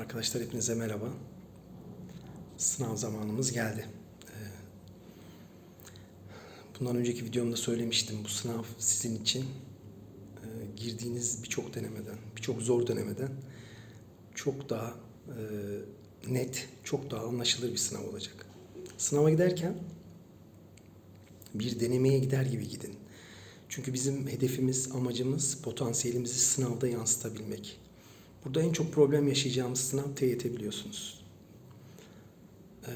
Arkadaşlar hepinize merhaba. Sınav zamanımız geldi. Ee, Bundan önceki videomda söylemiştim. Bu sınav sizin için e, girdiğiniz birçok denemeden, birçok zor denemeden çok daha e, net, çok daha anlaşılır bir sınav olacak. Sınava giderken bir denemeye gider gibi gidin. Çünkü bizim hedefimiz, amacımız potansiyelimizi sınavda yansıtabilmek. Burada en çok problem yaşayacağımız sınav TYT biliyorsunuz. Ee,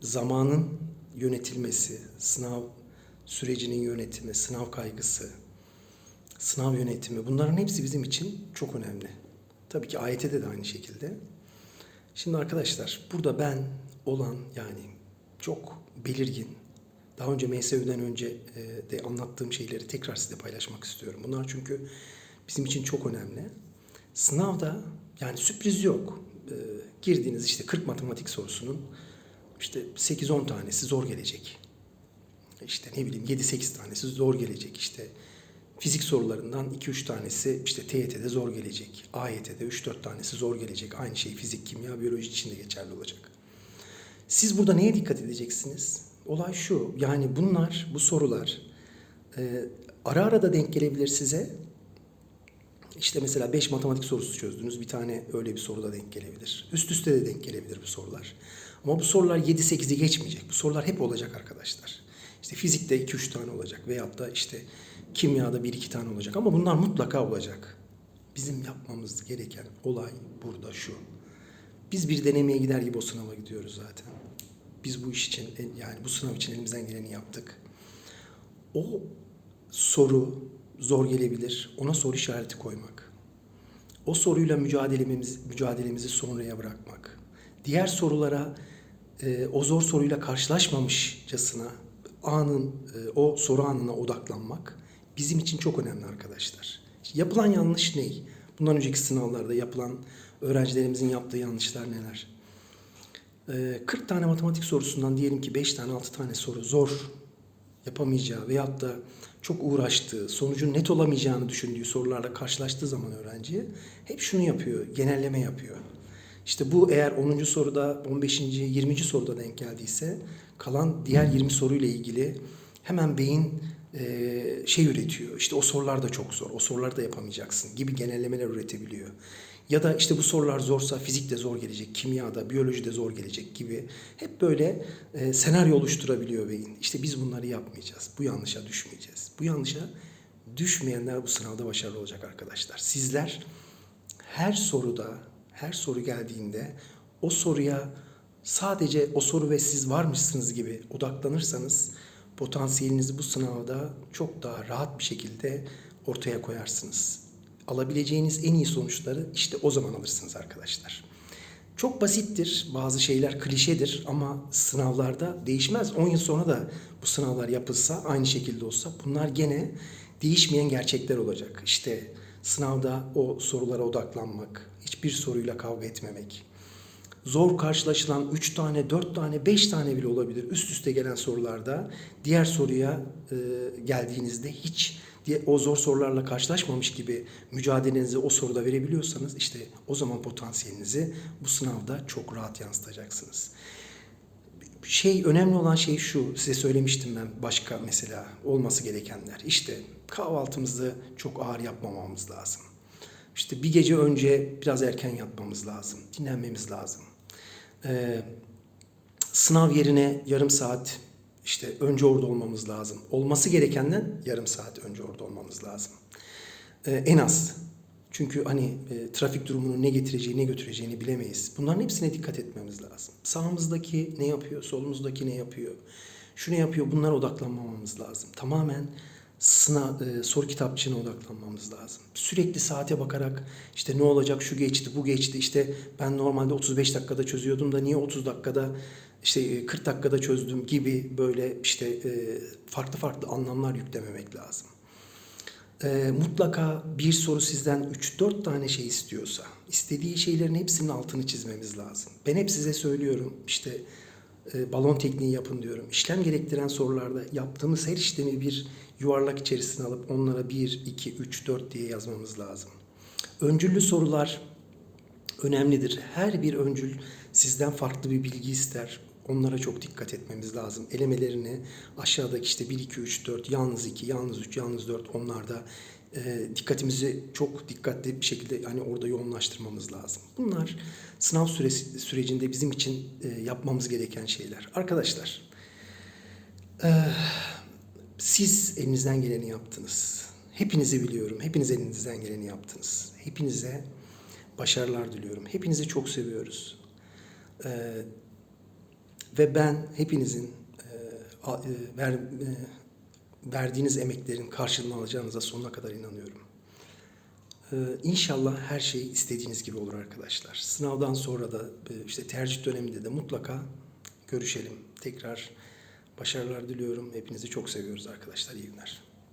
zamanın yönetilmesi, sınav sürecinin yönetimi, sınav kaygısı, sınav yönetimi bunların hepsi bizim için çok önemli. Tabii ki AYT'de de aynı şekilde. Şimdi arkadaşlar burada ben olan yani çok belirgin daha önce MSÜ'den önce e, de anlattığım şeyleri tekrar size paylaşmak istiyorum. Bunlar çünkü bizim için çok önemli. Sınavda yani sürpriz yok. E, girdiğiniz işte 40 matematik sorusunun işte 8-10 tanesi zor gelecek. İşte ne bileyim 7-8 tanesi zor gelecek. İşte fizik sorularından 2-3 tanesi işte TYT'de zor gelecek. AYT'de 3-4 tanesi zor gelecek. Aynı şey fizik, kimya, biyoloji için de geçerli olacak. Siz burada neye dikkat edeceksiniz? Olay şu, yani bunlar, bu sorular e, ara ara da denk gelebilir size. İşte mesela 5 matematik sorusu çözdünüz, bir tane öyle bir soruda denk gelebilir. Üst üste de denk gelebilir bu sorular. Ama bu sorular 7-8'i geçmeyecek. Bu sorular hep olacak arkadaşlar. İşte fizikte 2-3 tane olacak veyahut da işte kimyada 1-2 tane olacak. Ama bunlar mutlaka olacak. Bizim yapmamız gereken olay burada şu. Biz bir denemeye gider gibi o sınava gidiyoruz zaten. Biz bu iş için yani bu sınav için elimizden geleni yaptık. O soru zor gelebilir. Ona soru işareti koymak. O soruyla mücadelemizi, mücadelemizi sonraya bırakmak. Diğer sorulara e, o zor soruyla karşılaşmamışçasına anın e, o soru anına odaklanmak bizim için çok önemli arkadaşlar. Yapılan yanlış ne? Bundan önceki sınavlarda yapılan öğrencilerimizin yaptığı yanlışlar neler? Ee, 40 tane matematik sorusundan diyelim ki 5 tane 6 tane soru zor yapamayacağı veyahut da çok uğraştığı, sonucun net olamayacağını düşündüğü sorularla karşılaştığı zaman öğrenciye hep şunu yapıyor, genelleme yapıyor. İşte bu eğer 10. soruda, 15. 20. soruda denk geldiyse kalan diğer 20 soruyla ilgili hemen beyin e, şey üretiyor. İşte o sorular da çok zor, o soruları da yapamayacaksın gibi genellemeler üretebiliyor. Ya da işte bu sorular zorsa fizik de zor gelecek, kimyada, biyoloji de zor gelecek gibi hep böyle e, senaryo oluşturabiliyor beyin. İşte biz bunları yapmayacağız. Bu yanlışa düşmeyeceğiz. Bu yanlışa düşmeyenler bu sınavda başarılı olacak arkadaşlar. Sizler her soruda, her soru geldiğinde o soruya sadece o soru ve siz varmışsınız gibi odaklanırsanız potansiyelinizi bu sınavda çok daha rahat bir şekilde ortaya koyarsınız. Alabileceğiniz en iyi sonuçları işte o zaman alırsınız arkadaşlar. Çok basittir, bazı şeyler klişedir ama sınavlarda değişmez. 10 yıl sonra da bu sınavlar yapılsa, aynı şekilde olsa bunlar gene değişmeyen gerçekler olacak. İşte sınavda o sorulara odaklanmak, hiçbir soruyla kavga etmemek, zor karşılaşılan 3 tane, 4 tane, 5 tane bile olabilir üst üste gelen sorularda diğer soruya e, geldiğinizde hiç diye o zor sorularla karşılaşmamış gibi mücadelenizi o soruda verebiliyorsanız işte o zaman potansiyelinizi bu sınavda çok rahat yansıtacaksınız. Şey önemli olan şey şu size söylemiştim ben başka mesela olması gerekenler. İşte kahvaltımızı çok ağır yapmamamız lazım. İşte bir gece önce biraz erken yatmamız lazım. Dinlenmemiz lazım. Ee, sınav yerine yarım saat işte önce orada olmamız lazım. Olması gerekenden yarım saat önce orada olmamız lazım. Ee, en az. Çünkü hani e, trafik durumunun ne getireceği, ne götüreceğini bilemeyiz. Bunların hepsine dikkat etmemiz lazım. Sağımızdaki ne yapıyor, solumuzdaki ne yapıyor, şu ne yapıyor bunlara odaklanmamamız lazım. Tamamen sınav, e, soru kitapçığına odaklanmamız lazım. Sürekli saate bakarak işte ne olacak şu geçti bu geçti işte ben normalde 35 dakikada çözüyordum da niye 30 dakikada işte 40 dakikada çözdüm gibi böyle işte e, farklı farklı anlamlar yüklememek lazım. E, mutlaka bir soru sizden 3-4 tane şey istiyorsa istediği şeylerin hepsinin altını çizmemiz lazım. Ben hep size söylüyorum işte e, balon tekniği yapın diyorum. İşlem gerektiren sorularda yaptığımız her işlemi bir yuvarlak içerisine alıp onlara 1, 2, 3, 4 diye yazmamız lazım. Öncüllü sorular önemlidir. Her bir öncül sizden farklı bir bilgi ister. Onlara çok dikkat etmemiz lazım. Elemelerini aşağıdaki işte 1, 2, 3, 4, yalnız 2, yalnız 3, yalnız 4 onlarda e, dikkatimizi çok dikkatli bir şekilde hani orada yoğunlaştırmamız lazım. Bunlar sınav süresi, sürecinde bizim için e, yapmamız gereken şeyler. Arkadaşlar e, siz elinizden geleni yaptınız. Hepinizi biliyorum. Hepiniz elinizden geleni yaptınız. Hepinize başarılar diliyorum. Hepinizi çok seviyoruz. Ee, ve ben hepinizin e, e, ver, e, verdiğiniz emeklerin karşılığını alacağınıza sonuna kadar inanıyorum. Ee, İnşallah her şey istediğiniz gibi olur arkadaşlar. Sınavdan sonra da e, işte tercih döneminde de mutlaka görüşelim. Tekrar başarılar diliyorum. Hepinizi çok seviyoruz arkadaşlar. İyi günler.